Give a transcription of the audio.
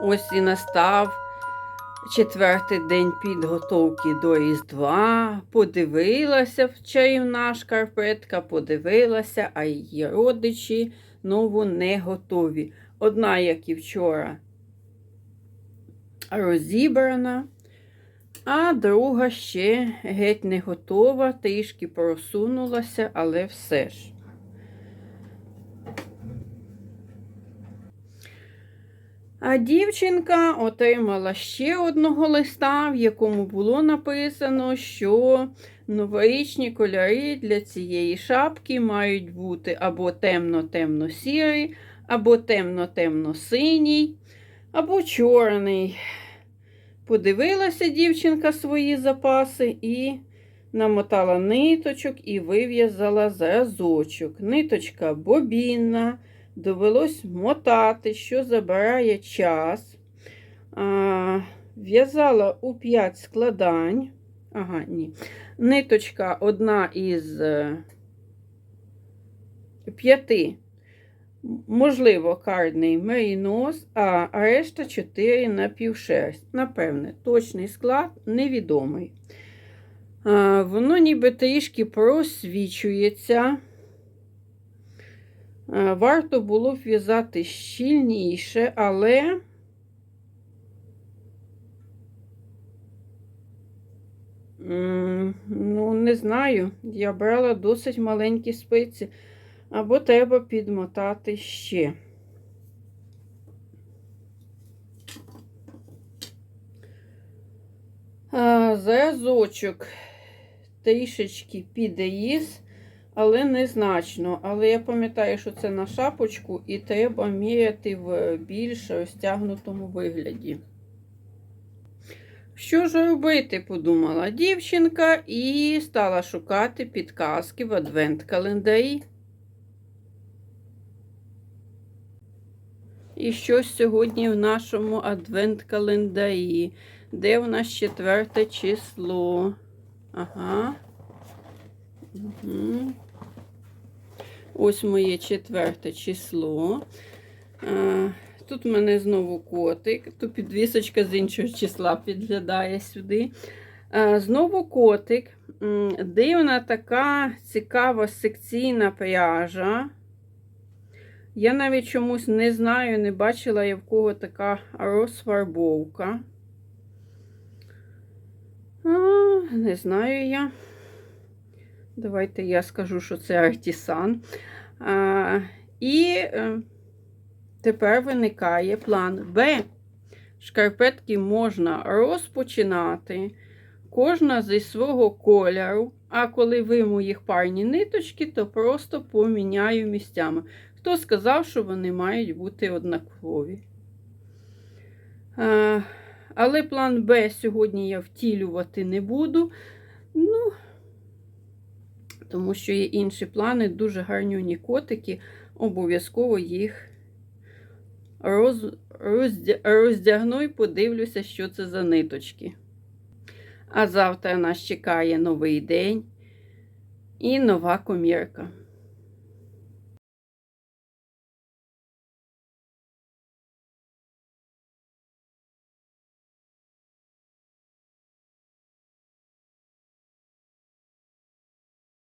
Ось і настав четвертий день підготовки до Різдва. Подивилася в чарівна шкарпетка, подивилася, а її родичі нову не готові. Одна, як і вчора, розібрана, а друга ще геть не готова, трішки просунулася, але все ж. А дівчинка отримала ще одного листа, в якому було написано, що новорічні кольори для цієї шапки мають бути або темно-темно-сірий, або темно-темно-синій, або чорний. Подивилася дівчинка свої запаси і намотала ниточок і вив'язала зразочок. Ниточка бобінна. Довелось мотати, що забирає час. А, В'язала у 5 складань. Ага, ні. Ниточка одна із е, п'яти, можливо, кардний мерінос, а решта 4 напівшерсть. Напевне, точний склад невідомий. Воно ніби трішки просвічується. Е, Варто було б в'язати щільніше, але ну, не знаю, я брала досить маленькі спиці, або треба підмотати ще. А, Зразочок трішечки підеїз але незначно. Але я пам'ятаю, що це на шапочку, і треба міряти в більш розтягнутому вигляді. Що ж робити, подумала дівчинка і стала шукати підказки в адвент-календарі. І щось сьогодні в нашому адвент-календарі. Де в нас четверте число? Ага. Угу. Ось моє четверте число. Тут в мене знову котик, тут підвісочка з іншого числа підглядає сюди. Знову котик. Дивна така цікава секційна пряжа. Я навіть чомусь не знаю, не бачила я в кого така розфарбовка. А, Не знаю я. Давайте я скажу, що це артісан. І е, тепер виникає план Б. Шкарпетки можна розпочинати. Кожна зі свого кольору. А коли виму їх парні ниточки, то просто поміняю місцями. Хто сказав, що вони мають бути однакові? А, Але план Б сьогодні я втілювати не буду. Ну, тому що є інші плани, дуже гарнюні котики, обов'язково їх роз, роздя, роздягну і подивлюся, що це за ниточки. А завтра нас чекає новий день і нова комірка.